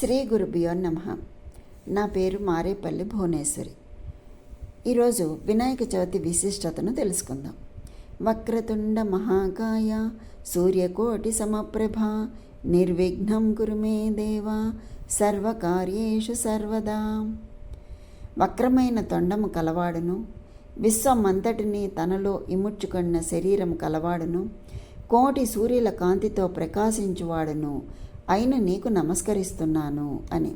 శ్రీ గురుభ్యో నమ. నా పేరు మారేపల్లి భువనేశ్వరి. ఈరోజు వినాయక చవితి విశిష్టతను తెలుసుకుందాం. వక్రతుండ మహాకాయ సూర్యకోటి సమప్రభ నిర్విఘ్నం గురుమే దేవ సర్వకార్యేషు సర్వదా. వక్రమైన తొండము కలవాడును విశ్వమంతటిని తనలో ఇముడ్చుకున్న శరీరం కలవాడును కోటి సూర్యుల కాంతితో ప్రకాశించువాడును అయిన నీకు నమస్కరిస్తున్నాను అని.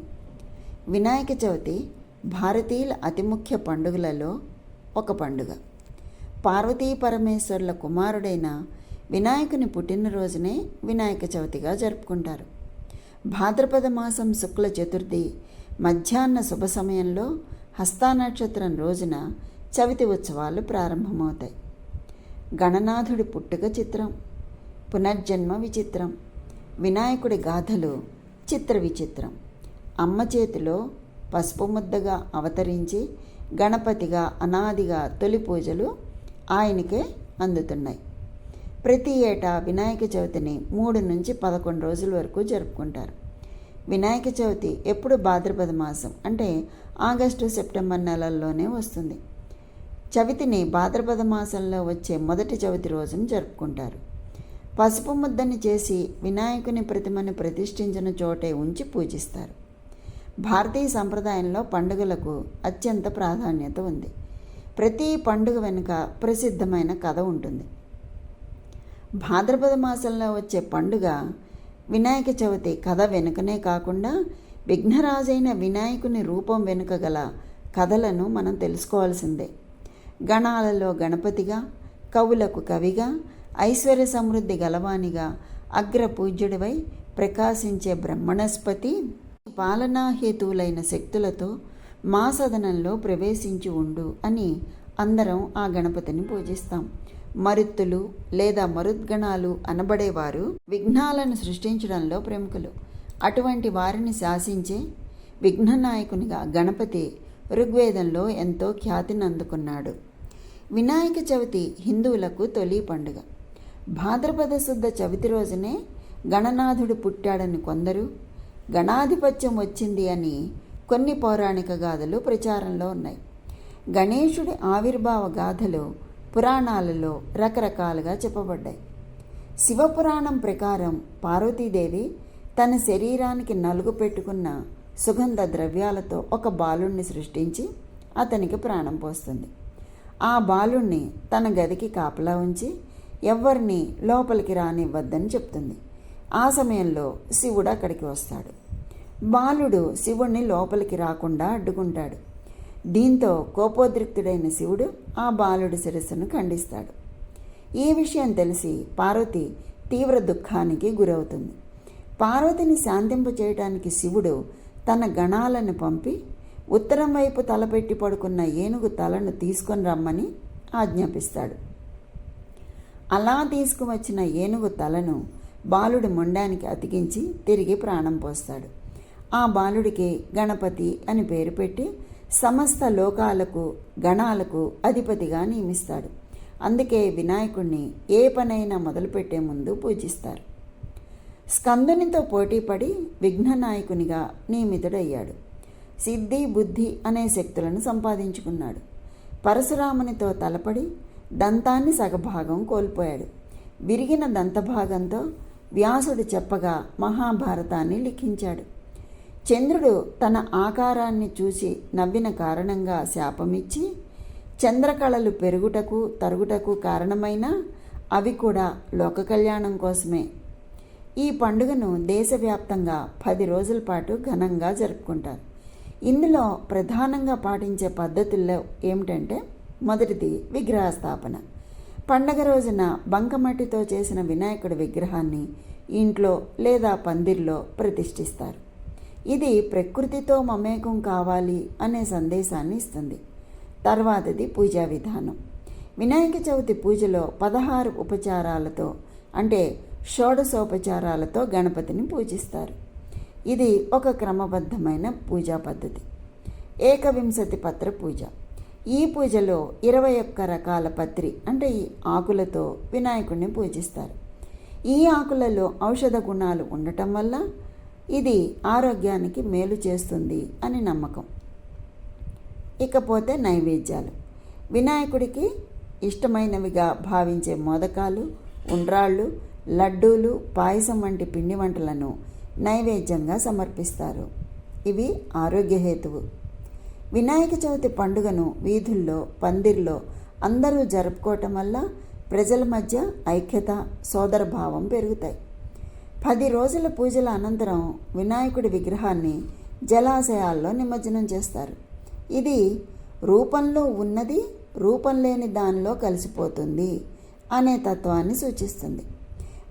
వినాయక చవితి భారతీయుల అతి ముఖ్య పండుగలలో ఒక పండుగ. పార్వతీ పరమేశ్వరుల కుమారుడైన వినాయకుని పుట్టినరోజునే వినాయక చవితిగా జరుపుకుంటారు. భాద్రపద మాసం శుక్ల చతుర్థి మధ్యాహ్న శుభ సమయంలో హస్తా నక్షత్రం రోజున చవితి ఉత్సవాలు ప్రారంభమవుతాయి. గణనాథుడి పుట్టుక చిత్రం పునర్జన్మ విచిత్రం వినాయకుడి గాథలు చిత్ర విచిత్రం అమ్మ చేతిలో పసుపు ముద్దగా అవతరించి గణపతిగా అనాదిగా తొలి పూజలు ఆయనకే అందుతున్నాయి. ప్రతి ఏటా వినాయక చవితిని మూడు నుంచి పదకొండు రోజుల వరకు జరుపుకుంటారు. వినాయక చవితి ఎప్పుడు భాద్రపద మాసం అంటే ఆగస్టు సెప్టెంబర్ నెలల్లోనే వస్తుంది. చవితిని భాద్రపద మాసంలో వచ్చే మొదటి చవితి రోజున జరుపుకుంటారు. పసుపు ముద్దని చేసి వినాయకుని ప్రతిమను ప్రతిష్ఠించిన చోటే ఉంచి పూజిస్తారు. భారతీయ సంప్రదాయంలో పండుగలకు అత్యంత ప్రాధాన్యత ఉంది. ప్రతి పండుగ వెనుక ప్రసిద్ధమైన కథ ఉంటుంది. భాద్రపద మాసంలో వచ్చే పండుగ వినాయక చవితి కథ వెనుకనే కాకుండా విఘ్నరాజైన వినాయకుని రూపం వెనుక గల కథలను మనం తెలుసుకోవాల్సిందే. గణాలలో గణపతిగా కవులకు కవిగా ఐశ్వర్య సమృద్ధి గలవానిగా అగ్రపూజ్యుడివై ప్రకాశించే బ్రహ్మణస్పతి పాలనాహేతువులైన శక్తులతో మా సదనంలో ప్రవేశించి ఉండు అని అందరం ఆ గణపతిని పూజిస్తాం. మరుత్తులు లేదా మరుద్గణాలు అనబడేవారు విఘ్నాలను సృష్టించడంలో ప్రముఖులు. అటువంటి వారిని శాసించే విఘ్ననాయకునిగా గణపతి ఋగ్వేదంలో ఎంతో ఖ్యాతిని అందుకున్నాడు. వినాయక చవితి హిందువులకు తొలి పండుగ. భాద్రపద శుద్ధ చవితి రోజునే గణనాథుడు పుట్టాడని కొందరు గణాధిపత్యం వచ్చింది అని కొన్ని పౌరాణిక గాథలు ప్రచారంలో ఉన్నాయి. గణేశుడి ఆవిర్భావ గాథలు పురాణాలలో రకరకాలుగా చెప్పబడ్డాయి. శివపురాణం ప్రకారం పార్వతీదేవి తన శరీరానికి నలుగు పెట్టుకున్న సుగంధ ద్రవ్యాలతో ఒక బాలుణ్ణి సృష్టించి అతనికి ప్రాణం పోస్తుంది. ఆ బాలుణ్ణి తన గదికి కాపలా ఉంచి ఎవరిని లోపలికి రానివ్వద్దని చెప్తుంది. ఆ సమయంలో శివుడు అక్కడికి వస్తాడు. బాలుడు శివుణ్ణి లోపలికి రాకుండా అడ్డుకుంటాడు. దీంతో కోపోద్రిక్తుడైన శివుడు ఆ బాలుడి శిరస్సును ఖండిస్తాడు. ఈ విషయం తెలిసి పార్వతి తీవ్ర దుఃఖానికి గురవుతుంది. పార్వతిని శాంతింప చేయడానికి శివుడు తన గణాలను పంపి ఉత్తరం వైపు తలపెట్టి పడుకున్న ఏనుగు తలను తీసుకొని రమ్మని ఆజ్ఞాపిస్తాడు. అలా తీసుకువచ్చిన ఏనుగు తలను బాలుడి మొండానికి అతికించి తిరిగి ప్రాణం పోస్తాడు. ఆ బాలుడికి గణపతి అని పేరు పెట్టి సమస్త లోకాలకు గణాలకు అధిపతిగా నియమిస్తాడు. అందుకే వినాయకుణ్ణి ఏ పనైనా మొదలుపెట్టే ముందు పూజిస్తారు. స్కందునితో పోటీపడి విఘ్ననాయకునిగా నియమితుడయ్యాడు. సిద్ధి బుద్ధి అనే శక్తులను సంపాదించుకున్నాడు. పరశురామునితో తలపడి దంతాన్ని సగభాగం కోల్పోయాడు. విరిగిన దంతభాగంతో వ్యాసుడు చెప్పగా మహాభారతాన్ని లిఖించాడు. చంద్రుడు తన ఆకారాన్ని చూసి నవ్విన కారణంగా శాపమిచ్చి చంద్రకళలు పెరుగుటకు తరుగుటకు కారణమైన అవి కూడా లోక కళ్యాణం కోసమే. ఈ పండుగను దేశవ్యాప్తంగా పది రోజుల పాటు ఘనంగా జరుపుకుంటారు. ఇందులో ప్రధానంగా పాటించే పద్ధతుల్లో ఏమిటంటే మొదటిది విగ్రహ స్థాపన పండగ రోజున బంకమట్టితో చేసిన వినాయకుడి విగ్రహాన్ని ఇంట్లో లేదా పందిర్లో ప్రతిష్ఠిస్తారు. ఇది ప్రకృతితో మమేకం కావాలి అనే సందేశాన్ని ఇస్తుంది. తర్వాతది పూజా విధానం. వినాయక చవితి పూజలో పదహారు ఉపచారాలతో అంటే షోడశోపచారాలతో గణపతిని పూజిస్తారు. ఇది ఒక క్రమబద్ధమైన పూజా పద్ధతి. ఏకవింశతి పత్ర పూజ. ఈ పూజలో ఇరవై ఒక్క రకాల పత్రి అంటే ఈ ఆకులతో వినాయకుడిని పూజిస్తారు. ఈ ఆకులలో ఔషధ గుణాలు ఉండటం వల్ల ఇది ఆరోగ్యానికి మేలు చేస్తుంది అని నమ్మకం. ఇకపోతే నైవేద్యాలు. వినాయకుడికి ఇష్టమైనవిగా భావించే మోదకాలు ఉండ్రాళ్ళు లడ్డూలు పాయసం వంటి పిండి వంటలను నైవేద్యంగా సమర్పిస్తారు. ఇవి ఆరోగ్యహేతువు వినాయక చవితి పండుగను వీధుల్లో పందిర్లో అందరూ జరుపుకోవటం వల్ల ప్రజల మధ్య ఐక్యత సోదరభావం పెరుగుతాయి. పది రోజుల పూజల అనంతరం వినాయకుడి విగ్రహాన్ని జలాశయాల్లో నిమజ్జనం చేస్తారు. ఇది రూపంలో ఉన్నది రూపం లేని దానిలో కలిసిపోతుంది అనే తత్వాన్ని సూచిస్తుంది.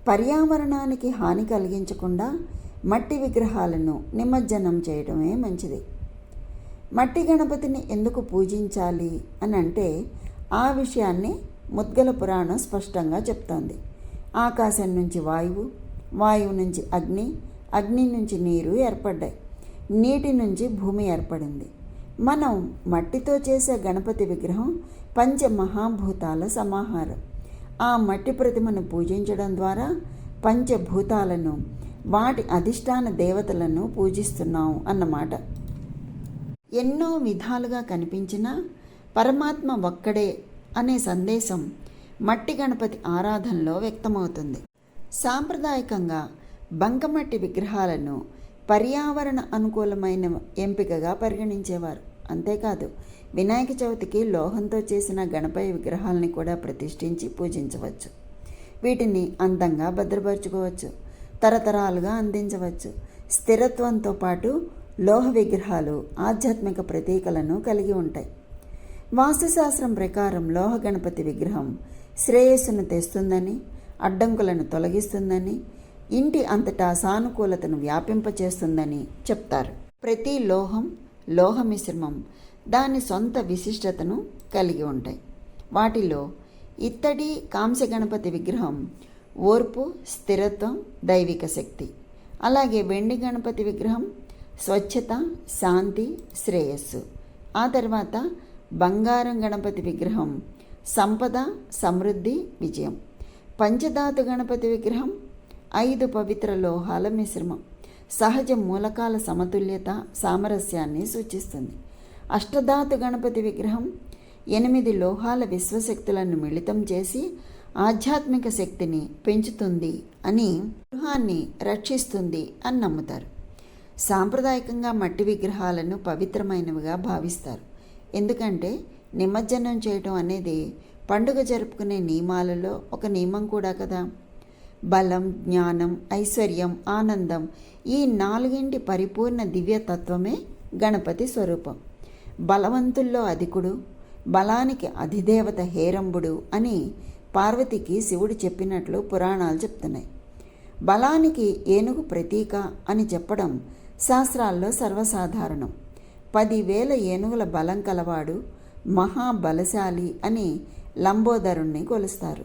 పర్యావరణానికి హాని కలిగించకుండా మట్టి విగ్రహాలను నిమజ్జనం చేయడమే మంచిది. మట్టి గణపతిని ఎందుకు పూజించాలి అని అంటే ఆ విషయాన్ని ముద్గల పురాణం స్పష్టంగా చెప్తోంది. ఆకాశం నుంచి వాయువు వాయువు నుంచి అగ్ని అగ్ని నుంచి నీరు ఏర్పడ్డాయి. నీటి నుంచి భూమి ఏర్పడింది. మనం మట్టితో చేసే గణపతి విగ్రహం పంచమహాభూతాల సమాహారం. ఆ మట్టి ప్రతిమను పూజించడం ద్వారా పంచభూతాలను వాటి అధిష్టాన దేవతలను పూజిస్తున్నాం అన్నమాట. ఎన్నో విధాలుగా కనిపించిన పరమాత్మ ఒక్కడే అనే సందేశం మట్టి గణపతి ఆరాధనలో వ్యక్తమవుతుంది. సాంప్రదాయకంగా బంకమట్టి విగ్రహాలను పర్యావరణ అనుకూలమైన ఎంపికగా పరిగణించేవారు. అంతేకాదు వినాయక చవితికి లోహంతో చేసిన గణపతి విగ్రహాలని కూడా ప్రతిష్ఠించి పూజించవచ్చు. వీటిని అందంగా భద్రపరచుకోవచ్చు తరతరాలుగా అందించవచ్చు. స్థిరత్వంతో పాటు లోహ విగ్రహాలు ఆధ్యాత్మిక ప్రతీకలను కలిగి ఉంటాయి. వాస్తుశాస్త్రం ప్రకారం లోహ గణపతి విగ్రహం శ్రేయస్సును తెస్తుందని అడ్డంకులను తొలగిస్తుందని ఇంటి అంతటా సానుకూలతను వ్యాపింపచేస్తుందని చెప్తారు. ప్రతి లోహం లోహ మిశ్రమం దాని సొంత విశిష్టతను కలిగి ఉంటాయి. వాటిలో ఇత్తడి కాంస్య గణపతి విగ్రహం ఓర్పు స్థిరత్వం దైవిక శక్తి. అలాగే వెండి గణపతి విగ్రహం స్వచ్ఛత శాంతి శ్రేయస్సు. ఆ తర్వాత బంగారం గణపతి విగ్రహం సంపద సమృద్ధి విజయం. పంచధాతు గణపతి విగ్రహం ఐదు పవిత్ర లోహాల మిశ్రమం. సహజ మూలకాల సమతుల్యత సామరస్యాన్ని సూచిస్తుంది. అష్టధాతు గణపతి విగ్రహం ఎనిమిది లోహాల విశ్వశక్తులను మిళితం చేసి ఆధ్యాత్మిక శక్తిని పెంచుతుంది అని గృహాన్ని రక్షిస్తుంది అని నమ్ముతారు. సాంప్రదాయకంగా మట్టి విగ్రహాలను పవిత్రమైనవిగా భావిస్తారు. ఎందుకంటే నిమజ్జనం చేయటం అనేది పండుగ జరుపుకునే నియమాలలో ఒక నియమం కూడా కదా. బలం జ్ఞానం ఐశ్వర్యం ఆనందం ఈ నాలుగింటి పరిపూర్ణ దివ్యతత్వమే గణపతి స్వరూపం. బలవంతుల్లో అధికుడు బలానికి అధిదేవత హేరంబుడు అని పార్వతికి శివుడు చెప్పినట్లు పురాణాలు చెప్తున్నాయి. బలానికి ఏనుగు ప్రతీక అని చెప్పడం శాస్త్రాల్లో సర్వసాధారణం. పదివేల ఏనుగుల బలం కలవాడు మహాబలశాలి అని లంబోదరుణ్ణి కొలుస్తారు.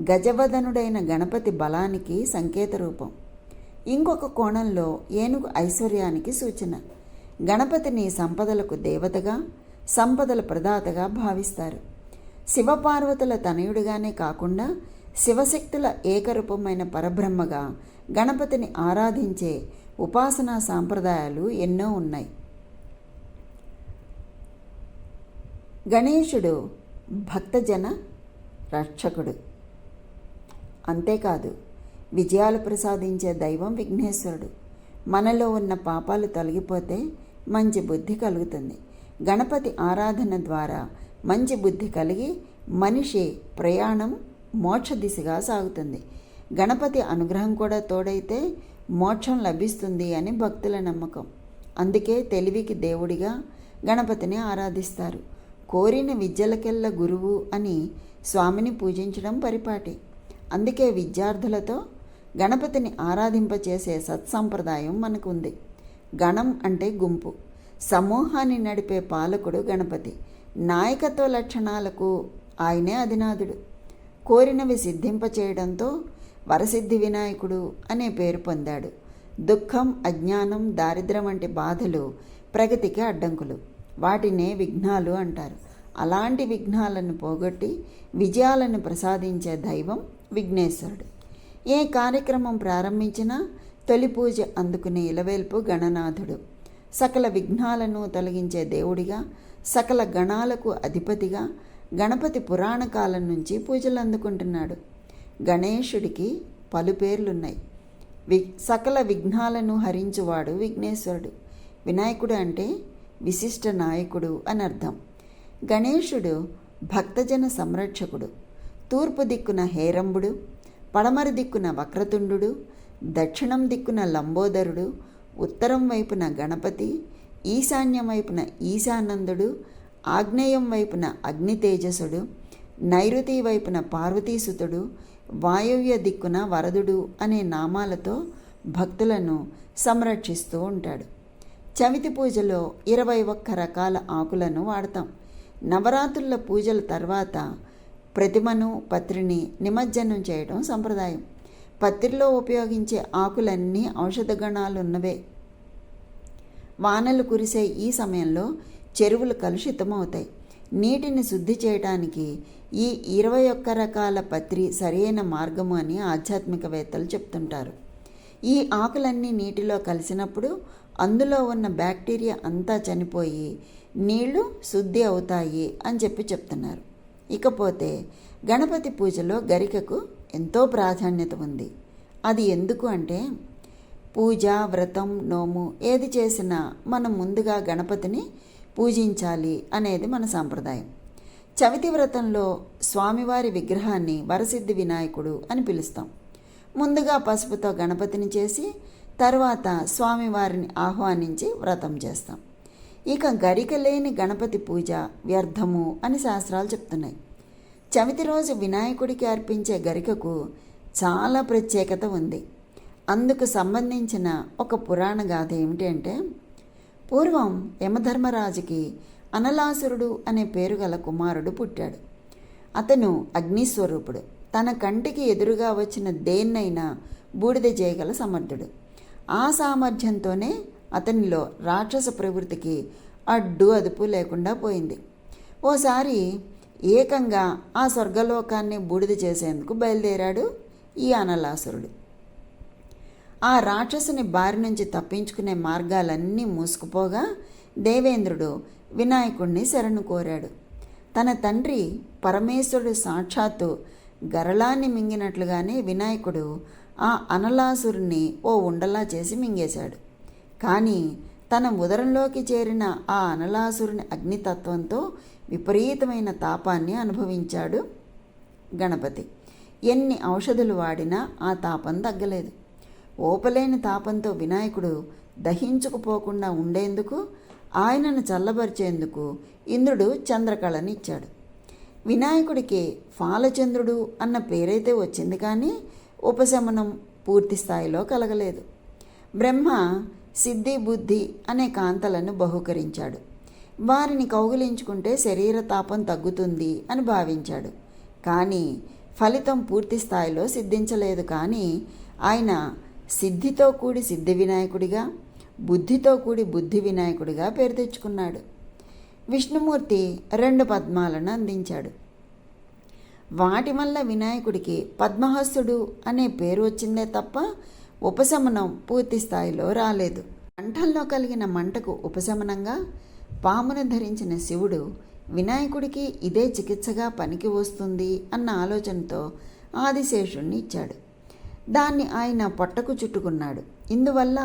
గజవదనుడైన గణపతి బలానికి సంకేత రూపం ఇంకొక కోణంలో ఏనుగు ఐశ్వర్యానికి సూచన. గణపతిని సంపదలకు దేవతగా సంపదల ప్రదాతగా భావిస్తారు. శివపార్వతుల తనయుడిగానే కాకుండా శివశక్తుల ఏకరూపమైన పరబ్రహ్మగా గణపతిని ఆరాధించే ఉపాసనా సాంప్రదాయాలు ఎన్నో ఉన్నాయి. గణేశుడు భక్తజన రక్షకుడు. అంతేకాదు విజయాలు ప్రసాదించే దైవం విఘ్నేశ్వరుడు. మనలో ఉన్న పాపాలు తొలగిపోతే మంచి బుద్ధి కలుగుతుంది. గణపతి ఆరాధన ద్వారా మంచి బుద్ధి కలిగి మనిషి ప్రయాణం మోక్ష దిశగా సాగుతుంది. గణపతి అనుగ్రహం కూడా తోడైతే మోక్షం లభిస్తుంది అని భక్తుల నమ్మకం. అందుకే తెలివికి దేవుడిగా గణపతిని ఆరాధిస్తారు. కోరిన విద్యలకెల్ల గురువు అని స్వామిని పూజించడం పరిపాటి. అందుకే విద్యార్థులతో గణపతిని ఆరాధింపచేసే సత్సంప్రదాయం మనకు ఉంది గణం అంటే గుంపు. సమూహాన్ని నడిపే పాలకుడు గణపతి. నాయకత్వ లక్షణాలకు ఆయనే అధినాథుడు. కోరినవి సిద్ధింపచేయడంతో వరసిద్ధి వినాయకుడు అనే పేరు పొందాడు. దుఃఖం అజ్ఞానం దారిద్ర్యం వంటి బాధలు ప్రగతికి అడ్డంకులు. వాటినే విఘ్నాలు అంటారు. అలాంటి విఘ్నాలను పోగొట్టి విజయాలను ప్రసాదించే దైవం విఘ్నేశ్వరుడు. ఏ కార్యక్రమం ప్రారంభించినా తొలి పూజ అందుకునే ఇలవేల్పు గణనాథుడు. సకల విఘ్నాలను తొలగించే దేవుడిగా సకల గణాలకు అధిపతిగా గణపతి పురాణ కాలం నుంచి పూజలు అందుకుంటున్నాడు గణేశుడికి పలు పేర్లున్నాయి. వి సకల విఘ్నాలను హరించువాడు విఘ్నేశ్వరుడు. వినాయకుడు అంటే విశిష్ట నాయకుడు అని అర్థం గణేశుడు భక్తజన సంరక్షకుడు. తూర్పు దిక్కున హేరంబుడు పడమర దిక్కున వక్రతుండు దక్షిణం దిక్కున లంబోదరుడు ఉత్తరం వైపున గణపతి ఈశాన్యం వైపున ఈశానందుడు ఆగ్నేయం వైపున అగ్నితేజసుడు నైరుతి వైపున పార్వతీసుతుడు వాయువ్య దిక్కున వరదుడు అనే నామాలతో భక్తులను సంరక్షిస్తూ ఉంటాడు. చవితి పూజలో ఇరవై ఒక్క రకాల ఆకులను వాడతాం. నవరాత్రుల పూజల తర్వాత ప్రతిమను పత్రిని నిమజ్జనం చేయడం సంప్రదాయం. పత్రిలో ఉపయోగించే ఆకులన్నీ ఔషధ గుణాలున్నవే. వానలు కురిసే ఈ సమయంలో చెరువులు కలుషితమవుతాయి. నీటిని శుద్ధి చేయడానికి ఈ ఇరవై ఒక్క రకాల పత్రి సరైన మార్గము అని ఆధ్యాత్మికవేత్తలు చెప్తుంటారు. ఈ ఆకులన్నీ నీటిలో కలిసినప్పుడు అందులో ఉన్న బ్యాక్టీరియా అంతా చనిపోయి నీళ్ళు శుద్ధి అవుతాయి అని చెప్పి చెప్తున్నారు. ఇకపోతే గణపతి పూజలో గరికకు ఎంతో ప్రాధాన్యత ఉంది. అది ఎందుకు అంటే పూజ వ్రతం నోము ఏది చేసినా మనం ముందుగా గణపతిని పూజించాలి అనేది మన సాంప్రదాయం. చవితి వ్రతంలో స్వామివారి విగ్రహాన్ని వరసిద్ధి వినాయకుడు అని పిలుస్తాం. ముందుగా పసుపుతో గణపతిని చేసి తర్వాత స్వామివారిని ఆహ్వానించి వ్రతం చేస్తాం. ఇక గరిక లేని గణపతి పూజ వ్యర్థము అని శాస్త్రాలు చెప్తున్నాయి. చవితి రోజు వినాయకుడికి అర్పించే గరికకు చాలా ప్రత్యేకత ఉంది. అందుకు సంబంధించిన ఒక పురాణ గాథ ఏమిటి అంటే పూర్వం యమధర్మరాజుకి అనలాసురుడు అనే పేరు గల కుమారుడు పుట్టాడు. అతను అగ్నిస్వరూపుడు. తన కంటికి ఎదురుగా వచ్చిన దేన్నైనా బూడిద చేయగల సమర్థుడు. ఆ సామర్థ్యంతోనే అతనిలో రాక్షస ప్రవృత్తికి అడ్డు అదుపు లేకుండా పోయింది. ఓసారి ఏకంగా ఆ స్వర్గలోకాన్ని బూడిద చేసేందుకు బయలుదేరాడు ఈ అనలాసురుడు. ఆ రాక్షసుని బారి నుంచి తప్పించుకునే మార్గాలన్నీ మూసుకుపోగా దేవేంద్రుడు వినాయకుణ్ణి శరణు కోరాడు. తన తండ్రి పరమేశ్వరుడు సాక్షాత్తు గరళాన్ని మింగినట్లుగానే వినాయకుడు ఆ అనలాసురుణ్ణి ఓ ఉండలా చేసి మింగేశాడు. కానీ తన ఉదరంలోకి చేరిన ఆ అనలాసురుని అగ్నితత్వంతో విపరీతమైన తాపాన్ని అనుభవించాడు గణపతి. ఎన్ని ఔషధులు వాడినా ఆ తాపం తగ్గలేదు. ఓపలేని తాపంతో వినాయకుడు దహించుకుపోకుండా ఉండేందుకు ఆయనను చల్లబరిచేందుకు ఇంద్రుడు చంద్రకళని ఇచ్చాడు వినాయకుడికి ఫాలచంద్రుడు అన్న పేరైతే వచ్చింది కానీ ఉపశమనం పూర్తి స్థాయిలో కలగలేదు. బ్రహ్మ సిద్ధి బుద్ధి అనే కాంతలను బహుకరించాడు. వారిని కౌగిలించుకుంటే శరీర తాపం తగ్గుతుంది అని భావించాడు. కానీ ఫలితం పూర్తి స్థాయిలో సిద్ధించలేదు కానీ ఆయన సిద్ధితో కూడి సిద్ధి వినాయకుడిగా బుద్ధితో కూడి బుద్ధి వినాయకుడిగా పేరు తెచ్చుకున్నాడు. విష్ణుమూర్తి రెండు పద్మాలను అందించాడు. వాటి వల్ల వినాయకుడికి పద్మహస్తుడు అనే పేరు వచ్చిందే తప్ప ఉపశమనం పూర్తి స్థాయిలో రాలేదు. కంఠంలో కలిగిన మంటకు ఉపశమనంగా పామును ధరించిన శివుడు వినాయకుడికి ఇదే చికిత్సగా పనికి వస్తుంది అన్న ఆలోచనతో ఆదిశేషుణ్ణి ఇచ్చాడు. దాన్ని ఆయన పొట్టకు చుట్టుకున్నాడు. ఇందువల్ల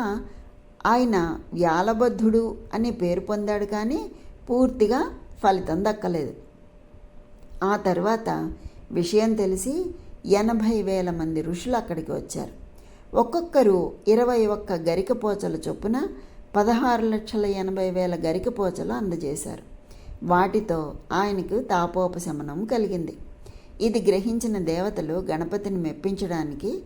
ఆయన వ్యాలబద్ధుడు అనే పేరు పొందాడు కానీ పూర్తిగా ఫలితం దక్కలేదు. ఆ తర్వాత విషయం తెలిసి ఎనభై వేల మంది ఋషులు అక్కడికి వచ్చారు. ఒక్కొక్కరు ఇరవై ఒక్క గరికపోచల చొప్పున పదహారు లక్షల ఎనభై వేల గరికపోచలు అందజేశారు. వాటితో ఆయనకు తాపోపశమనం కలిగింది. ఇది గ్రహించిన దేవతలు గణపతిని మెప్పించడానికి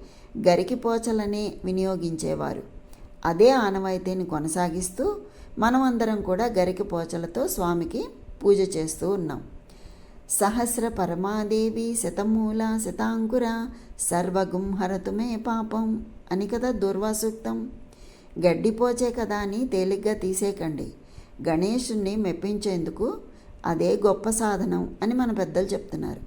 గరికిపోచలనే వినియోగించేవారు. అదే ఆనవాయితీని కొనసాగిస్తూ మనమందరం కూడా గరికిపోచలతో స్వామికి పూజ చేస్తూ ఉన్నాం. సహస్ర పరమాదేవి శతమూల శతాంకుర సర్వగుంహరతుమే పాపం అని కదా దుర్వాసూక్తం. గడ్డిపోచే కదా అని తేలిగ్గా తీసేయకండి. గణేషుణ్ణి మెప్పించేందుకు అదే గొప్ప సాధనం అని మన పెద్దలు చెప్తున్నారు.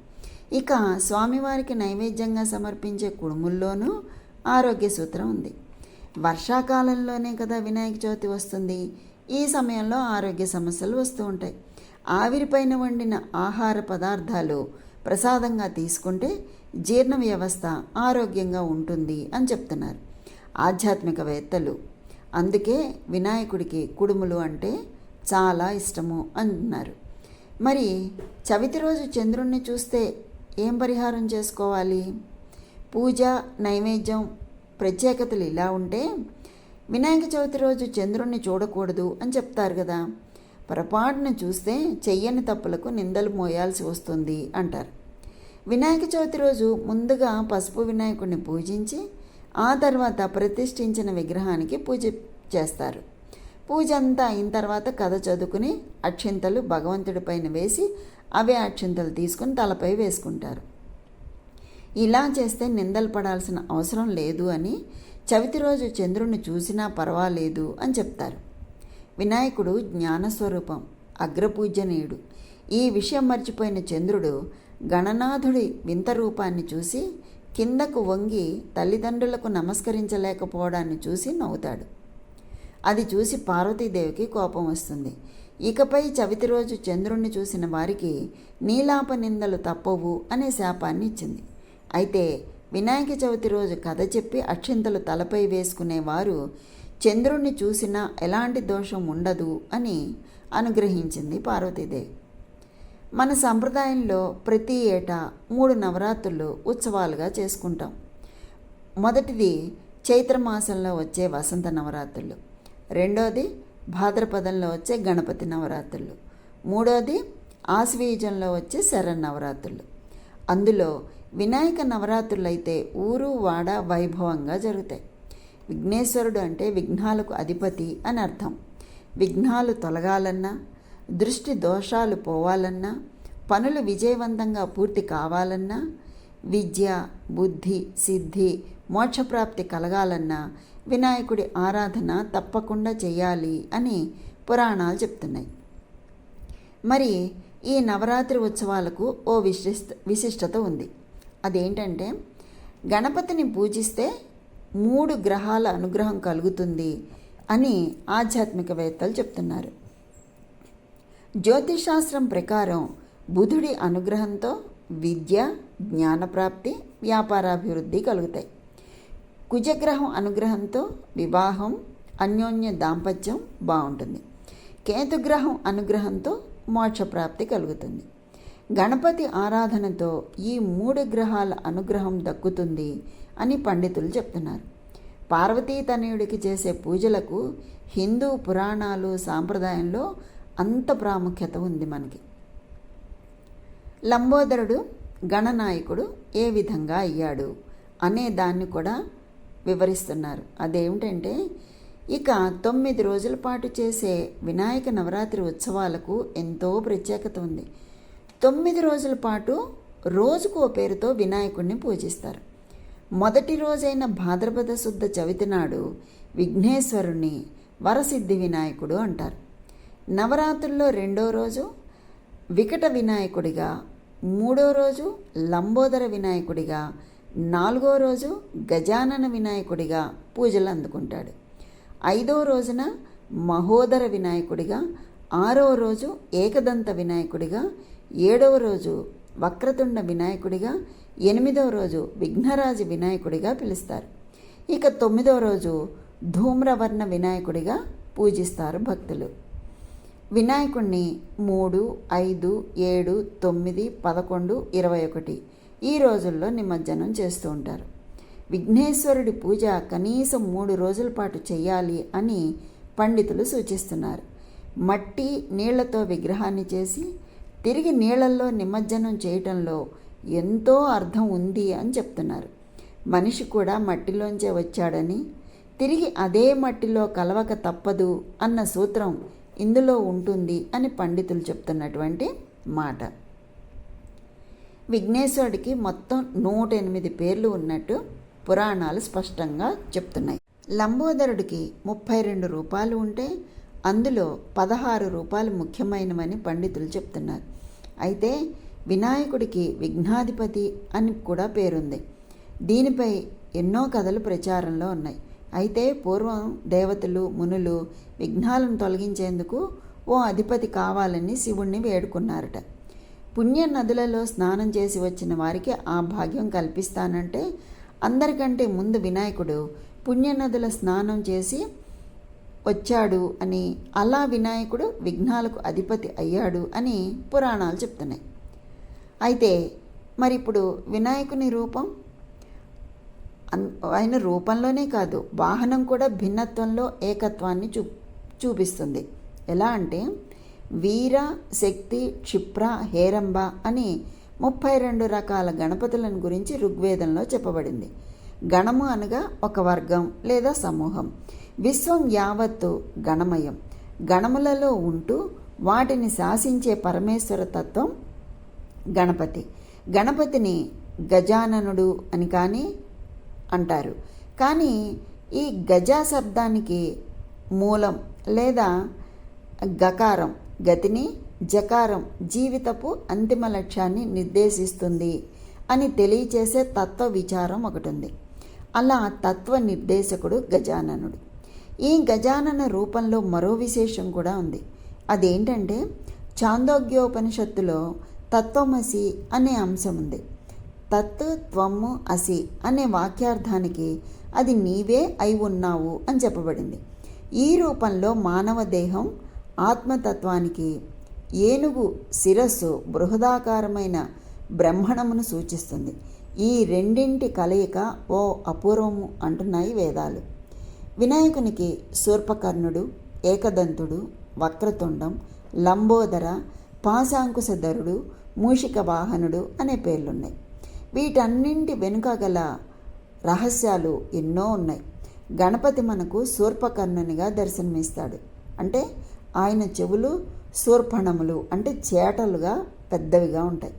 ఇక స్వామివారికి నైవేద్యంగా సమర్పించే కుడుముల్లోనూ ఆరోగ్య సూత్రం ఉంది. వర్షాకాలంలోనే కదా వినాయక చవితి వస్తుంది. ఈ సమయంలో ఆరోగ్య సమస్యలు వస్తూ ఉంటాయి. ఆవిరిపైన వండిన ఆహార పదార్థాలు ప్రసాదంగా తీసుకుంటే జీర్ణ వ్యవస్థ ఆరోగ్యంగా ఉంటుంది అని చెప్తున్నారు ఆధ్యాత్మికవేత్తలు. అందుకే వినాయకుడికి కుడుములు అంటే చాలా ఇష్టము అంటున్నారు మరి చవితి రోజు చంద్రుణ్ణి చూస్తే ఏం పరిహారం చేసుకోవాలి? పూజ నైవేద్యం ప్రత్యేకతలు ఇలా ఉంటే వినాయక చవితి రోజు చంద్రుణ్ణి చూడకూడదు అని చెప్తారు కదా. పొరపాటున చూస్తే చెయ్యని తప్పులకు నిందలు మోయాల్సి వస్తుంది అంటారు. వినాయక చవితి రోజు ముందుగా పసుపు వినాయకుడిని పూజించి ఆ తర్వాత ప్రతిష్ఠించిన విగ్రహానికి పూజ చేస్తారు. పూజ అంతా అయిన తర్వాత కథ చదువుకుని అక్షింతలు భగవంతుడి పైన వేసి అవే అక్షింతలు తీసుకుని తలపై వేసుకుంటారు. ఇలా చేస్తే నిందలు పడాల్సిన అవసరం లేదు అని చవితి రోజు చంద్రుణ్ణి చూసినా పర్వాలేదు అని చెప్తారు. వినాయకుడు జ్ఞానస్వరూపం అగ్రపూజనీయుడు. ఈ విషయం మర్చిపోయిన చంద్రుడు గణనాథుడి వింత రూపాన్ని చూసి కిందకు వంగి తల్లిదండ్రులకు నమస్కరించలేకపోవడాన్ని చూసి నవ్వుతాడు. అది చూసి పార్వతీదేవికి కోపం వస్తుంది. ఇకపై చవితి రోజు చంద్రుణ్ణి చూసిన వారికి నీలాప నిందలు తప్పవు అనే శాపాన్ని ఇచ్చింది. అయితే వినాయక చవితి రోజు కథ చెప్పి అక్షింతలు తలపై వేసుకునేవారు చంద్రుణ్ణి చూసినా ఎలాంటి దోషం ఉండదు అని అనుగ్రహించింది పార్వతీదేవి. మన సంప్రదాయంలో ప్రతి ఏటా మూడు నవరాత్రులు ఉత్సవాలుగా చేసుకుంటాం. మొదటిది చైత్రమాసంలో వచ్చే వసంత నవరాత్రులు. రెండోది భాద్రపదంలో వచ్చే గణపతి నవరాత్రులు. మూడోది ఆశ్వీజంలో వచ్చే శరన్నవరాత్రులు. అందులో వినాయక నవరాత్రులు అయితే ఊరు వాడ వైభవంగా జరుగుతాయి. విఘ్నేశ్వరుడు అంటే విఘ్నాలకు అధిపతి అని అర్థం. విఘ్నాలు తొలగాలన్నా దృష్టి దోషాలు పోవాలన్నా పనులు విజయవంతంగా పూర్తి కావాలన్నా విద్య బుద్ధి సిద్ధి మోక్షప్రాప్తి కలగాలన్నా వినాయకుడి ఆరాధన తప్పకుండా చేయాలి అని పురాణాలు చెప్తున్నాయి. మరి ఈ నవరాత్రి ఉత్సవాలకు ఓ విశిష్ట విశిష్టత ఉంది. అదేంటంటే గణపతిని పూజిస్తే మూడు గ్రహాల అనుగ్రహం కలుగుతుంది అని ఆధ్యాత్మికవేత్తలు చెప్తున్నారు. జ్యోతిషాస్త్రం ప్రకారం బుధుడి అనుగ్రహంతో విద్య జ్ఞానప్రాప్తి వ్యాపారాభివృద్ధి కలుగుతాయి. కుజగ్రహం అనుగ్రహంతో వివాహం అన్యోన్య దాంపత్యం బాగుంటుంది. కేతుగ్రహం అనుగ్రహంతో మోక్షప్రాప్తి కలుగుతుంది. గణపతి ఆరాధనతో ఈ మూడు గ్రహాల అనుగ్రహం దక్కుతుంది అని పండితులు చెప్తున్నారు. పార్వతీ తనయుడికి చేసే పూజలకు హిందూ పురాణాలు సాంప్రదాయంలో అంత ప్రాముఖ్యత ఉంది మనకి. లంబోదరుడు గణనాయకుడు ఏ విధంగా అయ్యాడు అనే దాన్ని కూడా వివరిస్తున్నారు. అదేమిటంటే ఇక తొమ్మిది రోజుల పాటు చేసే వినాయక నవరాత్రి ఉత్సవాలకు ఎంతో ప్రత్యేకత ఉంది. తొమ్మిది రోజుల పాటు రోజుకు ఓ పేరుతో వినాయకుడిని పూజిస్తారు. మొదటి రోజైన భాద్రపద శుద్ధ చవితి నాడు విఘ్నేశ్వరుణ్ణి వరసిద్ధి వినాయకుడు అంటారు. నవరాత్రుల్లో రెండో రోజు వికట వినాయకుడిగా మూడో రోజు లంబోదర వినాయకుడిగా నాలుగో రోజు గజానన వినాయకుడిగా పూజలు అందుకుంటాడు. ఐదో రోజున మహోదర వినాయకుడిగా ఆరో రోజు ఏకదంత వినాయకుడిగా ఏడవ రోజు వక్రతుండ వినాయకుడిగా ఎనిమిదవ రోజు విఘ్నరాజు వినాయకుడిగా పిలుస్తారు. ఇక తొమ్మిదవ రోజు ధూమ్రవర్ణ వినాయకుడిగా పూజిస్తారు భక్తులు. వినాయకుడిని మూడు ఐదు ఏడు తొమ్మిది పదకొండు ఇరవై ఒకటి ఈ రోజుల్లో నిమజ్జనం చేస్తూ ఉంటారు. విఘ్నేశ్వరుడి పూజ కనీసం మూడు రోజుల పాటు చేయాలి అని పండితులు సూచిస్తున్నారు. మట్టి నీళ్ళతో విగ్రహాన్ని చేసి తిరిగి నీళ్ళల్లో నిమజ్జనం చేయటంలో ఎంతో అర్థం ఉంది అని చెప్తున్నారు. మనిషి కూడా మట్టిలోంచే వచ్చాడని తిరిగి అదే మట్టిలో కలవక తప్పదు అన్న సూత్రం ఇందులో ఉంటుంది అని పండితులు చెప్తున్నటువంటి మాట. విఘ్నేశ్వరుడికి మొత్తం నూట ఎనిమిది పేర్లు ఉన్నట్టు పురాణాలు స్పష్టంగా చెప్తున్నాయి. లంబోదరుడికి ముప్పై రెండు రూపాలు ఉంటే అందులో పదహారు రూపాయలు ముఖ్యమైనవని పండితులు చెప్తున్నారు. అయితే వినాయకుడికి విఘ్నాధిపతి అని కూడా పేరుంది. దీనిపై ఎన్నో కథలు ప్రచారంలో ఉన్నాయి. అయితే పూర్వం దేవతలు మునులు విఘ్నాలను తొలగించేందుకు ఓ అధిపతి కావాలని శివుణ్ణి వేడుకున్నారట. పుణ్య నదులలో స్నానం చేసి వచ్చిన వారికి ఆ భాగ్యం కల్పిస్తానంటే అందరికంటే ముందు వినాయకుడు పుణ్యనదుల స్నానం చేసి వచ్చాడు అని అలా వినాయకుడు విఘ్నాలకు అధిపతి అయ్యాడు అని పురాణాలు చెప్తున్నాయి. అయితే మరి ఇప్పుడు వినాయకుని రూపం ఆయన రూపంలోనే కాదు వాహనం కూడా భిన్నత్వంలో ఏకత్వాన్ని చూ చూపిస్తుంది. ఎలా అంటే వీర శక్తి క్షిప్ర హేరంబ అని ముప్పై రెండు రకాల గణపతులను గురించి ఋగ్వేదంలో చెప్పబడింది. గణము అనగా ఒక వర్గం లేదా సమూహం. విశ్వం యావత్తు గణమయం గణములలో ఉంటూ వాటిని శాసించే పరమేశ్వర తత్వం గణపతి. గణపతిని గజాననుడు అని కానీ అంటారు. కానీ ఈ గజా శబ్దానికి మూలం లేదా గకారం గతిని జకారం జీవితపు అంతిమ లక్ష్యాన్ని నిర్దేశిస్తుంది అని తెలియచేసే తత్వ విచారం ఒకటి ఉంది అలా తత్వ నిర్దేశకుడు గజాననుడు. ఈ గజానన రూపంలో మరో విశేషం కూడా ఉంది. అదేంటంటే చాందోగ్యోపనిషత్తులో తత్వమసి అనే అంశం ఉంది. తత్ త్వము అసి అనే వాక్యార్థానికి అది నీవే అయి ఉన్నావు అని చెప్పబడింది. ఈ రూపంలో మానవ దేహం ఆత్మతత్వానికి ఏనుగు శిరస్సు బృహదాకారమైన బ్రహ్మణమును సూచిస్తుంది. ఈ రెండింటి కలయిక ఓ అపూర్వము అంటున్నాయి వేదాలు. వినాయకునికి శూర్పకర్ణుడు ఏకదంతుడు వక్రతుండం లంబోదర పాశాంకుశధరుడు మూషిక వాహనుడు అనే పేర్లున్నాయి. వీటన్నింటి వెనుక గల రహస్యాలు ఎన్నో ఉన్నాయి. గణపతి మనకు శూర్పకర్ణునిగా దర్శనమిస్తాడు. అంటే ఆయన చెవులు శూర్పణములు అంటే చేటలుగా పెద్దవిగా ఉంటాయి.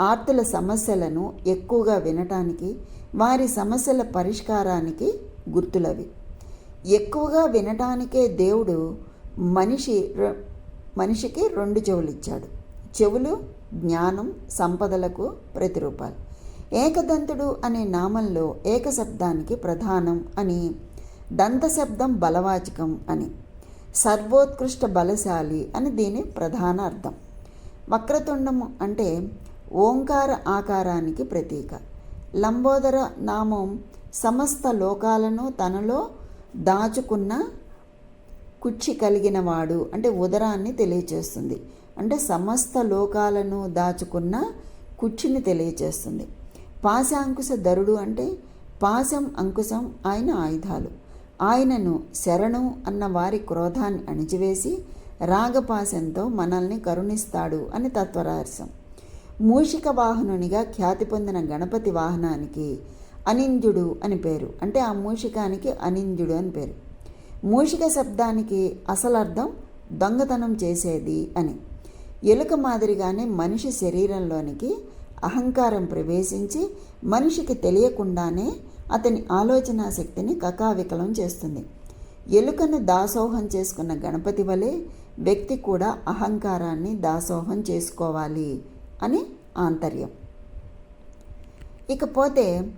ఆర్తుల సమస్యలను ఎక్కువగా వినటానికి వారి సమస్యల పరిష్కారానికి గుర్తులవి. ఎక్కువగా వినటానికే దేవుడు మనిషి మనిషికి రెండు చెవులు ఇచ్చాడు చెవులు జ్ఞానం సంపదలకు ప్రతిరూపాలు. ఏకదంతుడు అనే నామంలో ఏకశబ్దానికి ప్రధానం అని దంతశబ్దం బలవాచకం అని సర్వోత్కృష్ట బలశాలి అని దీని ప్రధాన అర్థం. వక్రతుండము అంటే ఓంకార ఆకారానికి ప్రతీక. లంబోదర నామం సమస్త లోకాలను తనలో దాచుకున్న కుచ్చి కలిగిన వాడు అంటే ఉదరాన్ని తెలియచేస్తుంది. అంటే సమస్త లోకాలను దాచుకున్న కుచ్చిని తెలియచేస్తుంది. పాశాంకుశ ధరుడు అంటే పాశం అంకుశం ఆయన ఆయుధాలు. ఆయనను శరణు అన్న వారి క్రోధాన్ని అణిచివేసి రాగపాశంతో మనల్ని కరుణిస్తాడు అని తత్వరహస్యం. మూషిక వాహనునిగా ఖ్యాతి పొందిన గణపతి వాహనానికి అనింద్యుడు అని పేరు. అంటే ఆ మూషికానికి అనింద్యుడు అని పేరు. మూషిక శబ్దానికి అసలు అర్థం దొంగతనం చేసేది అని. ఎలుక మాదిరిగానే మనిషి శరీరంలోనికి అహంకారం ప్రవేశించి మనిషికి తెలియకుండానే అతని ఆలోచనా శక్తిని కకావికలం చేస్తుంది. ఎలుకను దాసోహం చేసుకున్న గణపతి వలె వ్యక్తి కూడా అహంకారాన్ని దాసోహం చేసుకోవాలి అని ఆంతర్యం. ఇకపోతే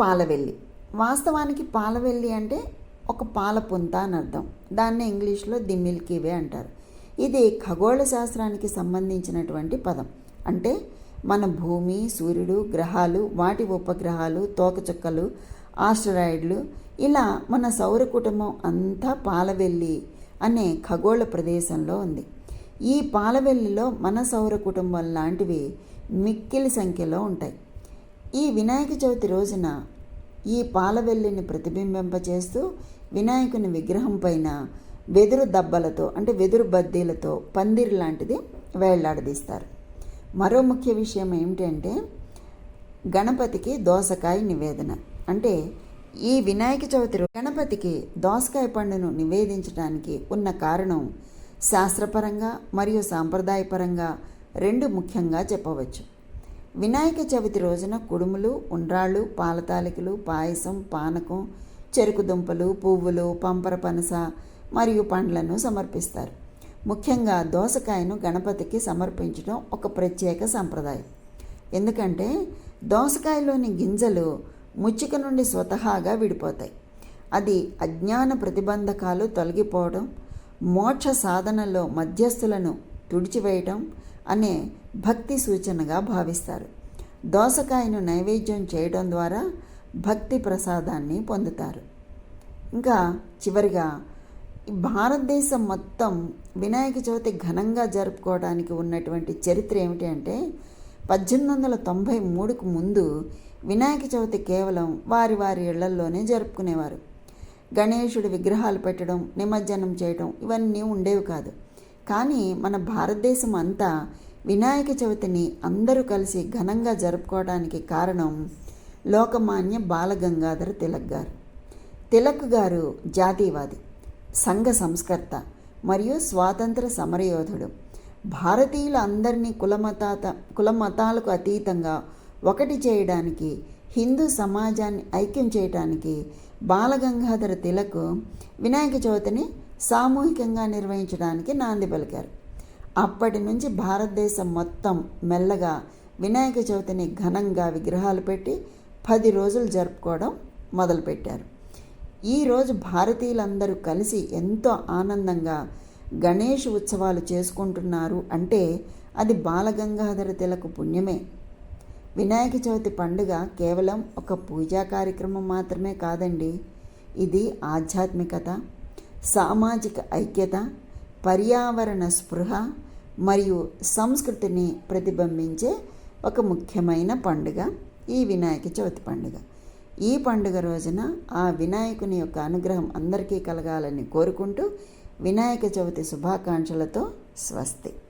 పాలవెల్లి. వాస్తవానికి పాలవెల్లి అంటే ఒక పాల పుంత అని అర్థం. దాన్ని ఇంగ్లీష్లో ది మిల్కీ వే అంటారు. ఇది ఖగోళ శాస్త్రానికి సంబంధించినటువంటి పదం. అంటే మన భూమి సూర్యుడు గ్రహాలు వాటి ఉపగ్రహాలు తోకచుక్కలు ఆస్టరాయిడ్లు ఇలా మన సౌర కుటుంబం అంతా పాలవెల్లి అనే ఖగోళ ప్రదేశంలో ఉంది. ఈ పాలవెల్లిలో మన సౌర కుటుంబం లాంటివి మిక్కిలి సంఖ్యలో ఉంటాయి. ఈ వినాయక చవితి రోజున ఈ పాలవెల్లిని ప్రతిబింబింపచేస్తూ వినాయకుని విగ్రహం పైన వెదురు దబ్బలతో అంటే వెదురు బద్దీలతో పందిరి లాంటిది వేళ్ళాడదీస్తారు. మరో ముఖ్య విషయం ఏమిటంటే గణపతికి దోసకాయ నివేదన. అంటే ఈ వినాయక చవితి గణపతికి దోసకాయ పండును నివేదించడానికి ఉన్న కారణం శాస్త్రపరంగా మరియు సాంప్రదాయపరంగా రెండు ముఖ్యంగా చెప్పవచ్చు. వినాయక చవితి రోజున కుడుములు ఉండ్రాళ్ళు పాలతాలికలు పాయసం పానకం చెరుకు దుంపలు పువ్వులు పంపర పనస మరియు పండ్లను సమర్పిస్తారు. ముఖ్యంగా దోసకాయను గణపతికి సమర్పించడం ఒక ప్రత్యేక సంప్రదాయం. ఎందుకంటే దోసకాయలోని గింజలు ముచ్చిక నుండి స్వతహాగా విడిపోతాయి. అది అజ్ఞాన ప్రతిబంధకాలు తొలగిపోవడం మోక్ష సాధనలో మధ్యస్థులను తుడిచివేయటం అనే భక్తి సూచనగా భావిస్తారు. దోసకాయను నైవేద్యం చేయడం ద్వారా భక్తి ప్రసాదాన్ని పొందుతారు. ఇంకా చివరిగా భారతదేశం మొత్తం వినాయక చవితి ఘనంగా జరుపుకోవడానికి ఉన్నటువంటి చరిత్ర ఏమిటి అంటే పద్దెనిమిది వందల తొంభై మూడుకు ముందు వినాయక చవితి కేవలం వారి వారి ఇళ్ళల్లోనే జరుపుకునేవారు. గణేశుడి విగ్రహాలు పెట్టడం నిమజ్జనం చేయడం ఇవన్నీ ఉండేవి కాదు. కానీ మన భారతదేశం అంతా వినాయక చవితిని అందరూ కలిసి ఘనంగా జరుపుకోవడానికి కారణం లోకమాన్య బాలగంగాధర తిలక్ గారు. తిలక్ గారు జాతీయవాది సంఘ సంస్కర్త మరియు స్వాతంత్ర సమరయోధుడు. భారతీయుల అందరినీ కులమతాత కులమతాలకు అతీతంగా ఒకటి చేయడానికి హిందూ సమాజాన్ని ఐక్యం చేయడానికి బాలగంగాధర తిలక్ వినాయక చవితిని సామూహికంగా నిర్వహించడానికి నాంది పలికారు. అప్పటి నుంచి భారతదేశం మొత్తం మెల్లగా వినాయక చవితిని ఘనంగా విగ్రహాలు పెట్టి పది రోజులు జరుపుకోవడం మొదలుపెట్టారు. ఈరోజు భారతీయులందరూ కలిసి ఎంతో ఆనందంగా గణేష్ ఉత్సవాలు చేసుకుంటున్నారు అంటే అది బాలగంగాధర తిలక్ పుణ్యమే. వినాయక చవితి పండుగ కేవలం ఒక పూజా కార్యక్రమం మాత్రమే కాదండి ఇది ఆధ్యాత్మికత. సామాజిక ఐక్యత పర్యావరణ స్పృహ మరియు సంస్కృతిని ప్రతిబింబించే ఒక ముఖ్యమైన పండుగ ఈ వినాయక చవితి పండుగ. ఈ పండుగ రోజున ఆ వినాయకుని యొక్క అనుగ్రహం అందరికీ కలగాలని కోరుకుంటూ వినాయక చవితి శుభాకాంక్షలతో స్వస్తి.